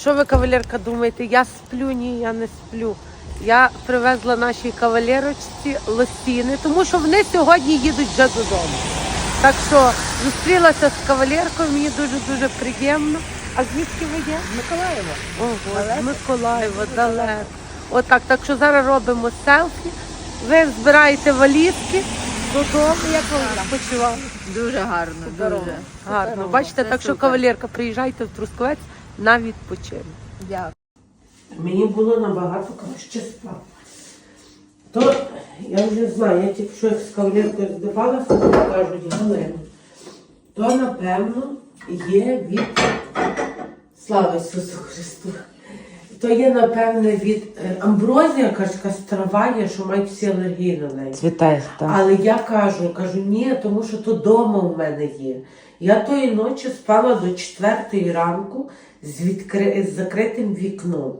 Що ви, кавалерка, думаєте? Я сплю? Ні, я не сплю. Я привезла нашій кавалерочці лосіни, тому що вони сьогодні їдуть вже додому. Так що зустрілася з кавалеркою, мені дуже-дуже приємно. А звідки ви є? Миколаєва. Ого, з Миколаєва, далеко. Отак, так що зараз робимо селфі. Ви збираєте валізки додому, як ви відпочивали? Дуже гарно, дуже. Гарно. Бачите, так що кавалерка, приїжджайте в Трускавець на відпочинок. Дякую. Мені було набагато краще спати. То я вже знаю, я тільки що як з кавалеркою здавалася, то кажуть, Галина, то напевно є від Слава Ісусу Христу. То є, напевне, від е, амброзія, якась якась трава є, що мають всі алергії на неї. Цвітає, так. Але я кажу, кажу, ні, тому що то дома у мене є. Я тої ночі спала до четвертої ранку з, відкри... з закритим вікном.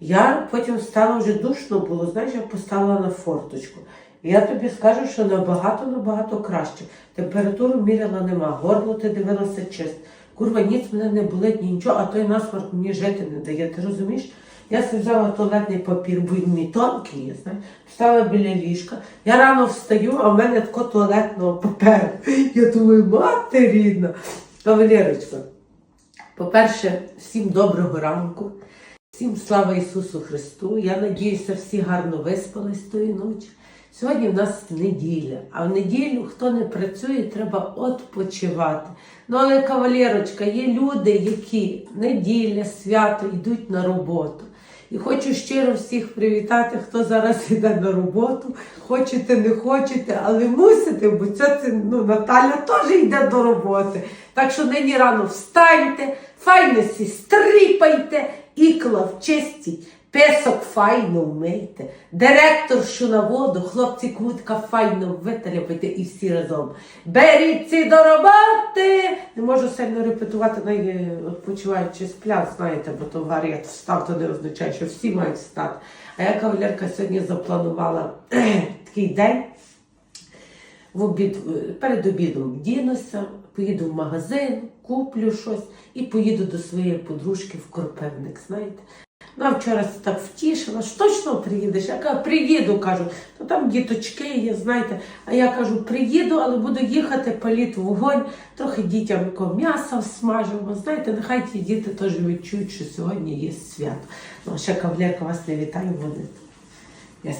Я потім стала вже душно було, знаєш, я поставила на форточку. Я тобі скажу, що набагато-набагато краще. Температуру міряла нема, горло ти дивилася чисто. Курва, ніц мене не болить, нічого, а той насморк мені жити не дає. Ти розумієш? Я собі туалетний папір, бо він мій тонкий є, поставила біля ліжка. Я рано встаю, а в мене тако туалетного паперу. Я думаю, мати рідна. Кавалерочка, по-перше, всім доброго ранку. Всім слава Ісусу Христу! Я надіюся, всі гарно виспались тої ночі. Сьогодні в нас неділя, а в неділю, хто не працює, треба відпочивати. Ну, але кавалерочка, є люди, які неділя, свято йдуть на роботу. І хочу щиро всіх привітати, хто зараз йде на роботу. Хочете, не хочете, але мусите, бо це, ну, Наталя теж йде до роботи. Так що нині рано встаньте, файно і ікла вчистіть, песок файно вмийте, директоршу на воду, хлопці кутка файно виталяпайте і всі разом. Беріться до роботи! Не можу сильно репетувати, навіть відпочиваючи сплять, знаєте, бо то варіант встав, то не означає, що всі мають встати. А я кавалерка сьогодні запланувала такий день в обід, перед обідом вдінуся, поїду в магазин, куплю щось і поїду до своєї подружки в Кропивник, знаєте. Вона вчора так втішила, що точно приїдеш. Я кажу, приїду, кажу, то там діточки є, знаєте. А я кажу, приїду, але буду їхати, паліт вогонь, трохи дітям м'яса всмажимо. Знаєте, нехай ті діти теж відчують, що сьогодні є свято. Ну, ще кавалерка вас не вітаю, вони. Я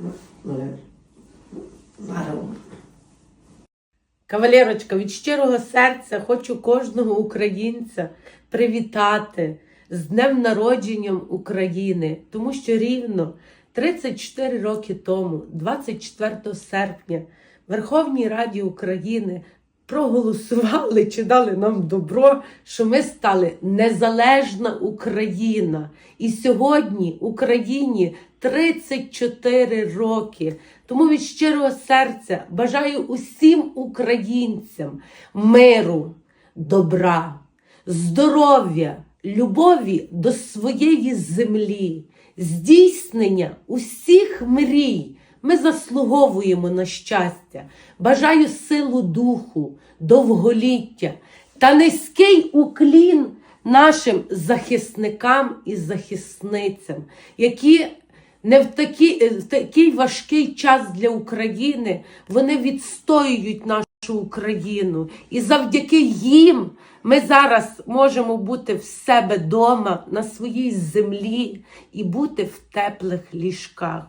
ну, ну, зараз. Кавалерочка, від щирого серця хочу кожного українця привітати з днем народженням України, тому що рівно 34 роки тому, 24 серпня, Верховній Раді України проголосували чи дали нам добро, що ми стали незалежна Україна. І сьогодні Україні 34 роки. Тому від щирого серця бажаю усім українцям миру, добра, здоров'я, любові до своєї землі, здійснення усіх мрій. Ми заслуговуємо на щастя. Бажаю силу духу, довголіття та низький уклін нашим захисникам і захисницям, які не в такий, в такий важкий час для України вони відстоюють нашу Україну. І завдяки їм ми зараз можемо бути в себе вдома, на своїй землі і бути в теплих ліжках.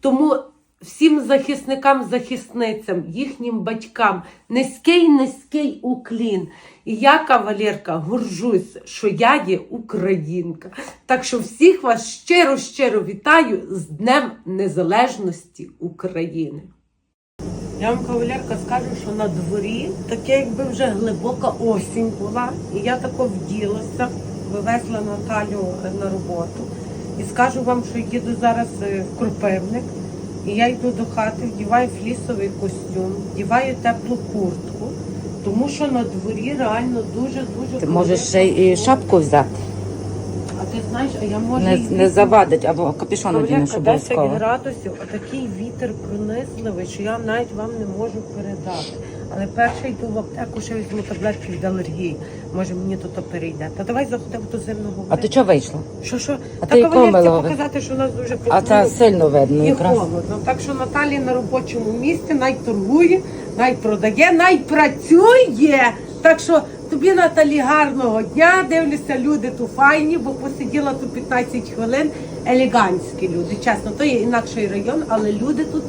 Тому всім захисникам, захисницям, їхнім батькам низький низький уклін. І я, кавалерка, горжусь, що я є українка. Так що всіх вас щиро щиро вітаю з Днем Незалежності України. Я вам кавалерка скажу, що на дворі таке, якби вже глибока осінь була, і я тако вділася, вивезла Наталю на роботу. І скажу вам, що їду зараз е, в Кропивник, і я йду до хати, вдіваю флісовий костюм, вдіваю теплу куртку, тому що на дворі реально дуже дуже Ти можеш ще й шапку взяти. Ти знаєш, а я можу Не, і не завадить, або капюшон одінеш Кавалерка, 10 обов'язково. градусів, а такий вітер пронизливий, що я навіть вам не можу передати. Але перше йду в аптеку, ще візьму таблетки від алергії. Може мені то перейде. Та давай заходимо до зимного. А ти чого вийшла? Що, що? А ти якого кавалерці милого? показати, що у нас дуже А це сильно видно І якраз. холодно. Так що Наталія на робочому місці навіть торгує, навіть продає, навіть працює. Так що тобі, Наталі, гарного дня. Дивлюся, люди тут файні, бо посиділа тут 15 хвилин. Елегантські люди. Чесно, то є інакший район, але люди тут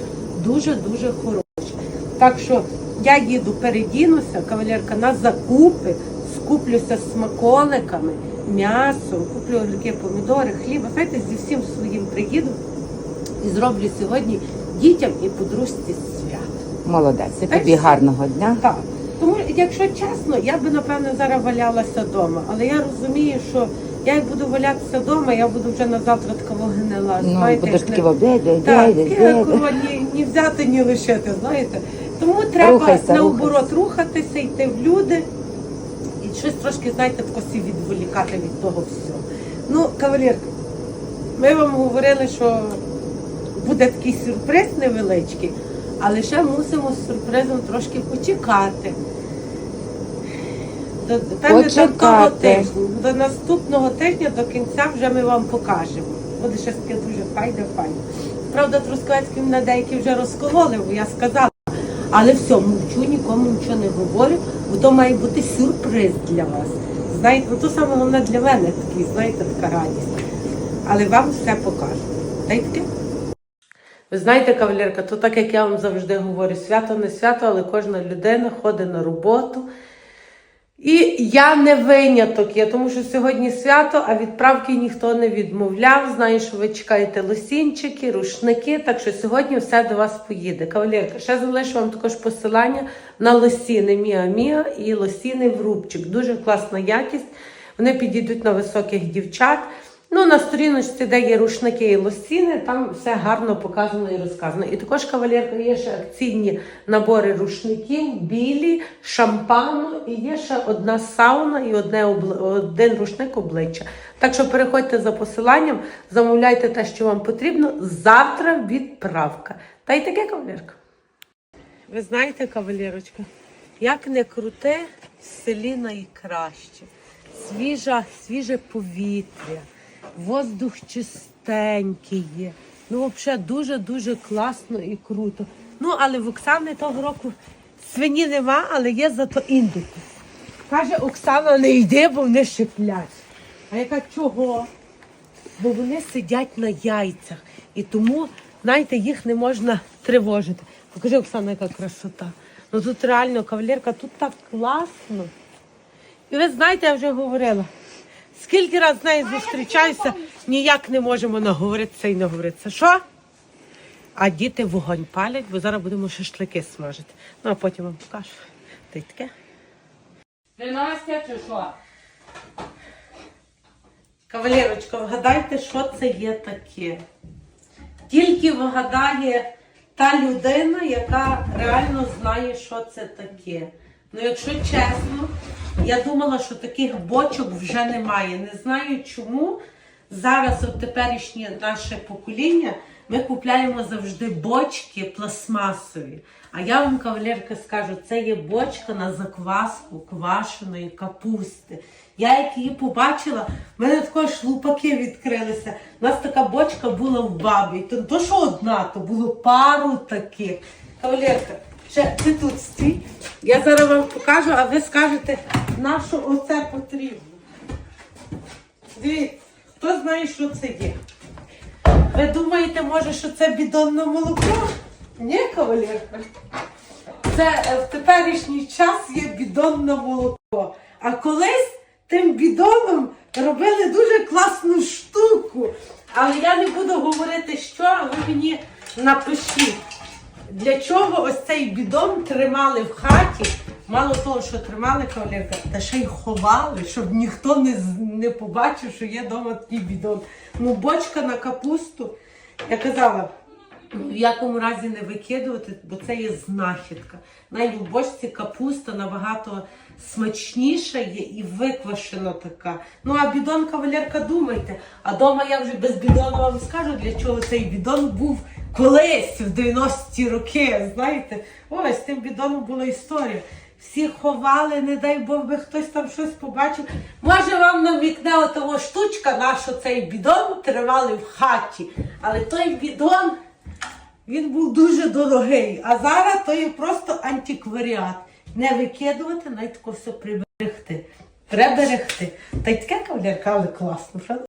дуже-дуже хороші. Так що я їду, передінуся, кавалерка, на закупи, скуплюся з смаколиками, м'ясом, куплю огірки, помідори, хліба. Знаєте, зі всім своїм приїду і зроблю сьогодні дітям і подружці свят. Молодець. І тобі гарного дня. Так. Якщо чесно, я би напевно зараз валялася вдома. Але я розумію, що я як буду валятися вдома, я буду вже на завтра такого гнила. Ну, знаєте, будеш як таки не- в обіді, так, обіді, обіді. ні, ні взяти, ні лишити, знаєте. Тому треба Рухайся, наоборот рухатися, йти в люди і щось трошки, знаєте, такосі відволікати від того всього. Ну, кавалерка, ми вам говорили, що буде такий сюрприз невеличкий, але ще мусимо з сюрпризом трошки почекати. До, певне, до того тижня. До наступного тижня, до кінця вже ми вам покажемо. Буде щось таке дуже файне, файне. Правда, Трускавецький мене деякі вже розкололи, бо я сказала. Але все, мовчу, нікому нічого не говорю, бо то має бути сюрприз для вас. Знаєте, ну то саме головне для мене такий, знаєте, така радість. Але вам все покажу. Та й таке. Ви знаєте, кавалерка, то так як я вам завжди говорю, свято не свято, але кожна людина ходить на роботу. І я не виняток я тому що сьогодні свято, а відправки ніхто не відмовляв. Знаю, що ви чекаєте лосінчики, рушники, так що сьогодні все до вас поїде. Кавалерка, ще залишу вам також посилання на лосіни Міа Міа і лосіни в рубчик. Дуже класна якість. Вони підійдуть на високих дівчат. Ну, на сторіночці, де є рушники і лосіни, там все гарно показано і розказано. І також кавалерка є ще акційні набори рушників, білі, шампану, і є ще одна сауна і одне один рушник обличчя. Так що переходьте за посиланням, замовляйте те, що вам потрібно. Завтра відправка. Та й таке кавалерка. Ви знаєте, кавалерочка, як не круте, в селі найкраще. Свіжа, свіже повітря, воздух чистенький є. Ну, взагалі, дуже-дуже класно і круто. Ну, але в Оксани того року свині нема, але є зато індики. Каже, Оксана, не йди, бо вони шиплять. А яка чого? Бо вони сидять на яйцях. І тому, знаєте, їх не можна тривожити. Покажи, Оксана, яка красота. Ну тут реально кавалерка, тут так класно. І ви знаєте, я вже говорила. Скільки разів з нею зустрічаюся, ніяк не можемо наговоритися і наговоритися. Що? А діти вогонь палять, бо зараз будемо шашлики смажити. Ну, а потім вам покажу. Й таке. Приносять чи що? Кавалерочка, вгадайте, що це є таке. Тільки вгадає та людина, яка реально знає, що це таке. Ну, якщо чесно, я думала, що таких бочок вже немає. Не знаю чому. Зараз, от теперішнє наше покоління, ми купляємо завжди бочки пластмасові. А я вам, кавалерка, скажу, це є бочка на закваску квашеної капусти. Я як її побачила, в мене також шлупаки відкрилися. У нас така бочка була в бабі. То, то що одна, то було пару таких. Кавалерка, ще ти тут стій. Я зараз вам покажу, а ви скажете, на що оце потрібно. Дивіться, хто знає, що це є? Ви думаєте, може, що це бідонне молоко? Ні, кавалерка. Це е, в теперішній час є бідонне молоко. А колись тим бідоном робили дуже класну штуку. Але я не буду говорити, що, а ви мені напишіть. Для чого ось цей бідон тримали в хаті? Мало того, що тримали кавалерка, та ще й ховали, щоб ніхто не, не побачив, що є вдома такий бідон. Ну, бочка на капусту, я казала, в якому разі не викидувати, бо це є знахідка. Навіть в бочці капуста набагато смачніша є і виквашена така. Ну а бідон, кавалерка, думайте. А дома я вже без бідону вам скажу, для чого цей бідон був Колись в 90-ті роки, знаєте, ось тим бідоном була історія. Всі ховали, не дай Бог би хтось там щось побачив. Може, вам намікне отого штучка, нащо цей бідон тривали в хаті. Але той бідон, він був дуже дорогий. А зараз то є просто антикваріат. Не викидувати, навіть тако все приберегти. Треба берегти. Та й таке кавалерка, але класно?